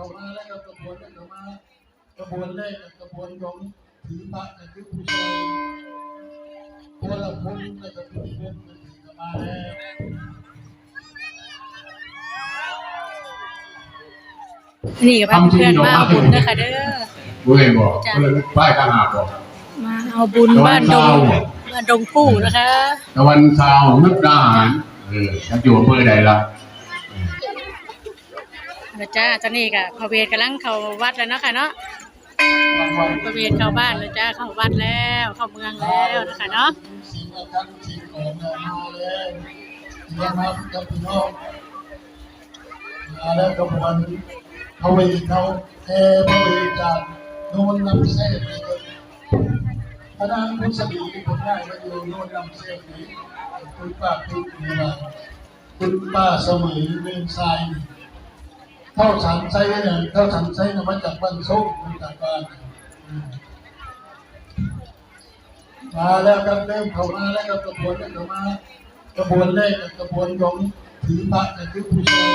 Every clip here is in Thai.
เข้ามาแล้วก็กระบวนเข้ามากระบวนแรกกับกระบวนของถือพระก็คือผู้ชายตัวละคนแล้วก็ผู้คนก็ถือเข้ามาแล้วนี่กับเพื่อนมาเอาบุญนะคะเด้อเว้ยบอกเพื่อนป้ายข้างหน้าบอกมาเอาบุญบ้านดงบ้านดงผู้นะคะตะวันเช้านึกดาหารเออจะอยู่อำเภอใดล่ะ นะจ้าตอนนี้กับพระเวทกำลังเข้าวัดแล้วเนาะค่ะเนาะพระเวทเข้าบ้านแล้วจ้าเข้าวัดแล้วเข้าเมืองแล้วนะคะเนาะสิ่งกันสิ่งของมาแล้วเรียนมากับพี่น้องมาแล้วกระบวนเขาไปเขาเอไปจากโน่นลำเส้นพระนางพุทธดีผมได้มาอยู่โน่นลำเส้นนี้คุณป้าคุณมาคุณป้าสมอเมืองทราย เท่าฉันใช้เนี่ยเท่าฉันใช้นี่ยมาจากบ้านส้มมาจากบ้านมาแล้วครับเริ่มเข้ามาแล้วครับกระบวนเริ่มเข้ามากระบวนแรกกับกระบวนของถือพระก็คือผู้ชาย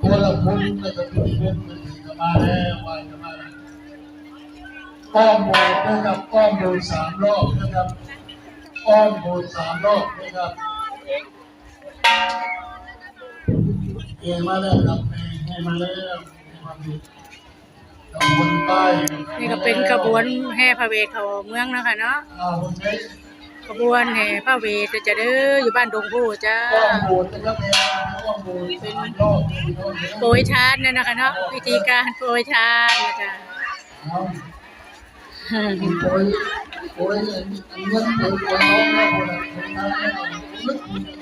ตัวละคนแล้วก็ผู้คนก็ถือเข้ามาแล้ววายเข้ามาแล้วอ้อมโบสนะครับอ้อมโบสสามรอบนะครับอ้อมโบสสามรอบนะครับ เอมาแล้วครับเอให้มาแล้วให้มาดูกระบวนป้ายนี่ก็เป็นขบวนแห่พระเวทเข้าเมืองนะคะเนาะอ่าคนใช้ขบวนแห่พระเวทจะเด้ออยู่บ้านดงผู้จ้าอ้อมโบสถ์นะครับเออ้อมโบสถ์เป็นรอบเป็นรอบเป็นรอบโปรยทานเนี่ยนะคะเนาะวิธีการโปรยทานนะจ๊ะเอาโอ้ยโอ้ยอันอันเงินเป็นคนน้องแล้วคนละคนนั้นแล้วลึกยากอันนี้มันไม่จริงจะไม่ร้องเด้อยากขนาด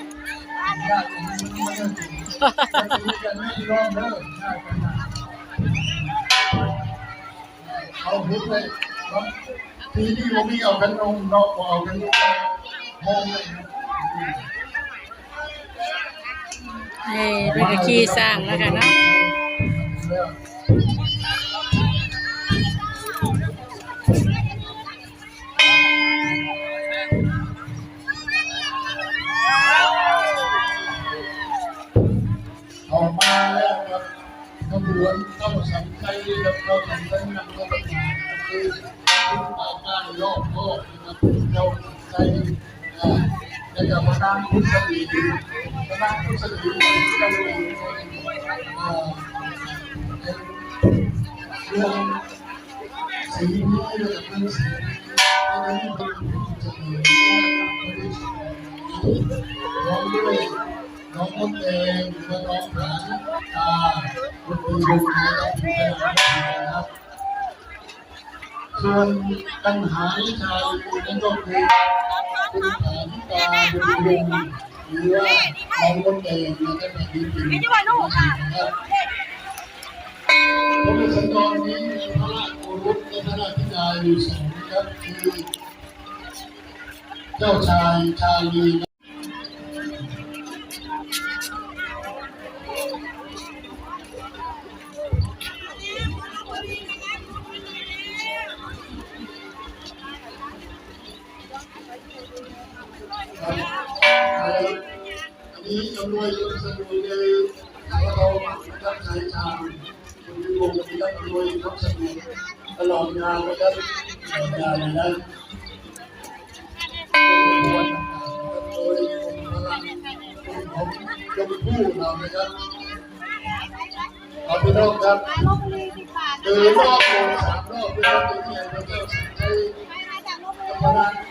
เอาพุทเลยทีนี้ผมมีเอากันนมเราเอากันนงมองเลยนี่เป็นกขี่สร้างนะคะเนาะ ก็มานั่งพุทธดีมานั่งพุทธดีก็เล ยเรื่องสีนี้เองสีนี้เป็นที่ด้วยน้องมดแดงหรือว่าน้องหานตาคุณครูดุนะครับนะครับส่วนปัญหาที่ชายนั่นก็คือคุณฐานตาดุดุงหรือว่าน้องมดแดงนะครับแบบนี้เป็นนะครับพระสันนี้มีพระราชโอรสและพระราชธิดาอยู่สองนะครับคือเจ้าชายชาลี นี้อำนวยยศสมุนเลยเรารับใช้ชามคุณผู้ชมที่รับอำนวยยศสมุนตลอดงานนะครับตลอดงานเลยนะโดยพลังของชมพู่เรานะครับเอาไปรอบครับเดินรอบโลสามรอบเพื่อเป็นที่เราจะใช้พลังอาชีพเป็นลูกชายคนลูกยางของเราชา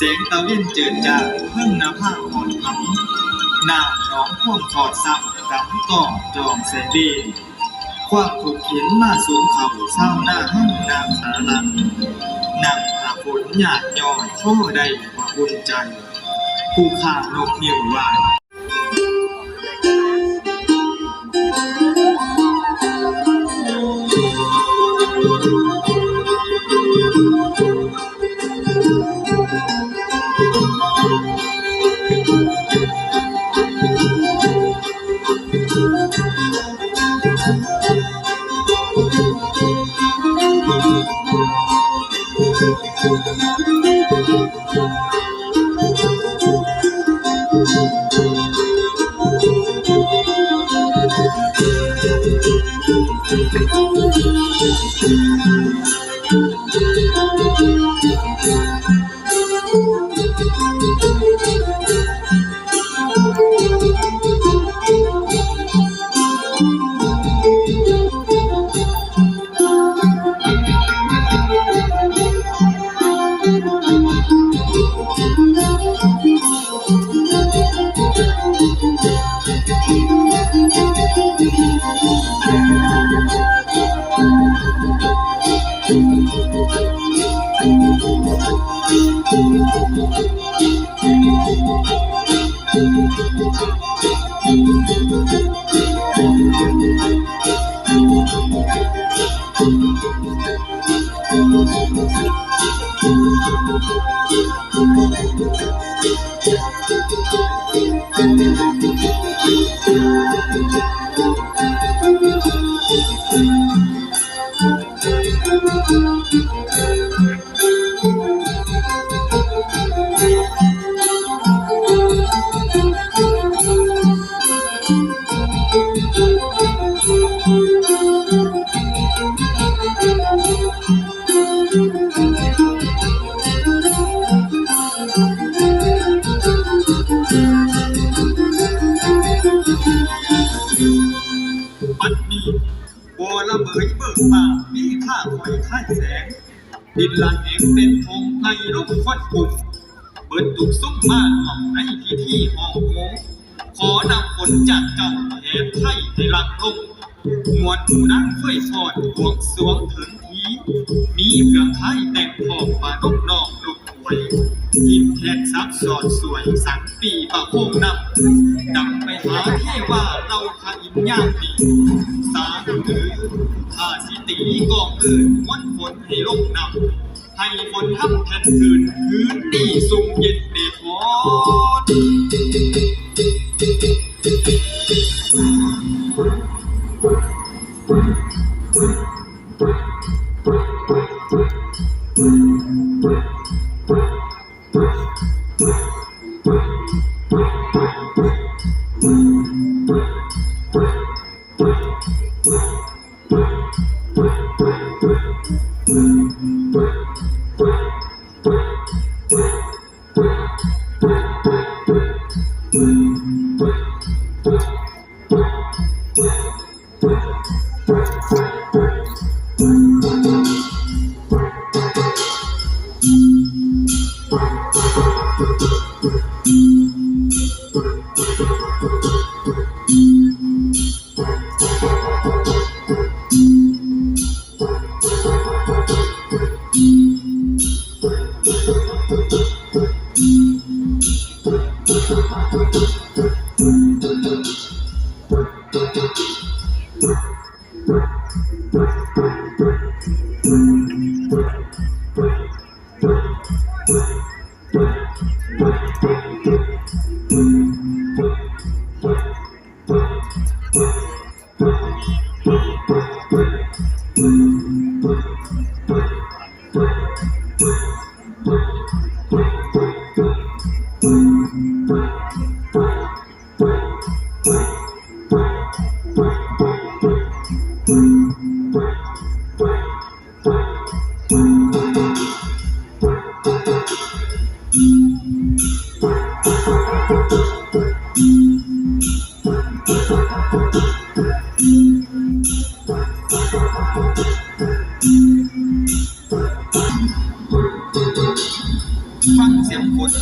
เสียงตะเวนเจิดจ้าเพิ่งนาผ้าอ่อนคำนาหน้องพ่วงขอดซ้ำดำต่อจอมแสนดีความถูกเขียนมาสูงเขาเศร้าหน้าห้องนางสารังนางหาฝนหยาดย่อยข้อใดว่าอุ่นใจ ผู้ข่านกนิ้ววาย บัด ดินละแห่งเป็นทองในรูปฟัดปุ่มเบิดตุกซุ้มมาห้องในที่ที่ห้องโหขอนำฝนจากเจ้าแห่ไทยในหลังลงมวลหมู่นั่งเฟยฟอดบวงสวงถึงทีมีเพื่องไทยแต่งขอบปานกนองลุก วยกินแทนซับสอดสวยสังปีปะโคงนำนำไปหาเทว่าเราขายินย่างดีสาคือข้าสิตีกองอื่นวันฝนให้ลงนำให้ฝนทำแทนคืนคืนดีสุ่มเย็นเดพอด ฟั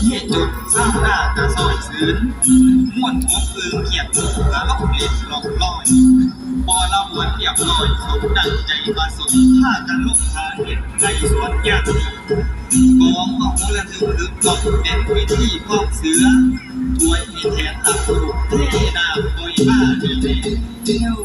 เสียงฝนที่จนสร้างหน้ากระซอยซื้นม่วนหัวปืนเขียดหัวละล่องเล็ดหลอกลอยพอละหวนเรียบร้อยสมดังใจมาสมท่ากันลูกค้าเห็นในสวนยางกองเอาหัวละถึงลึกกองเด่นวิธีพอกเสือถวยมีแทนตักลูกเท่นาปล่อยบ้าดีเดียว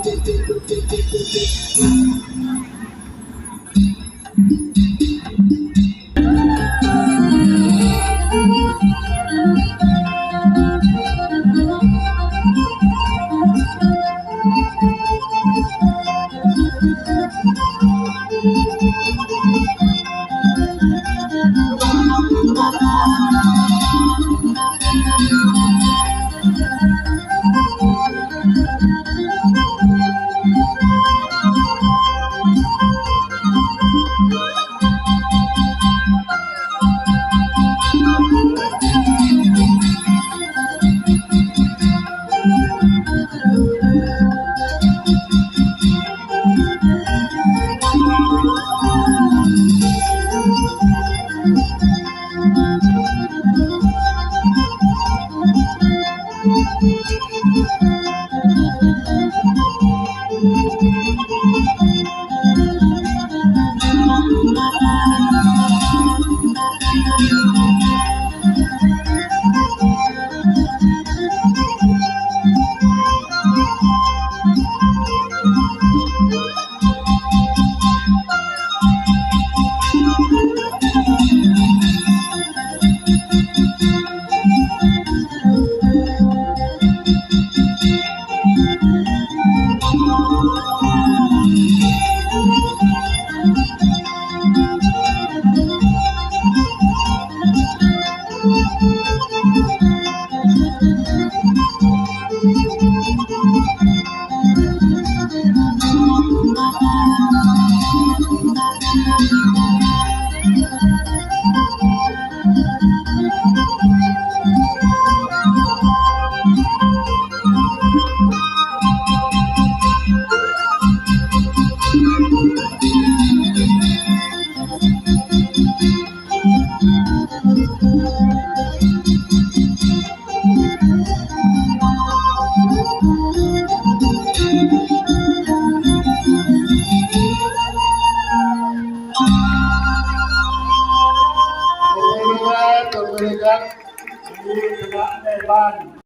やった!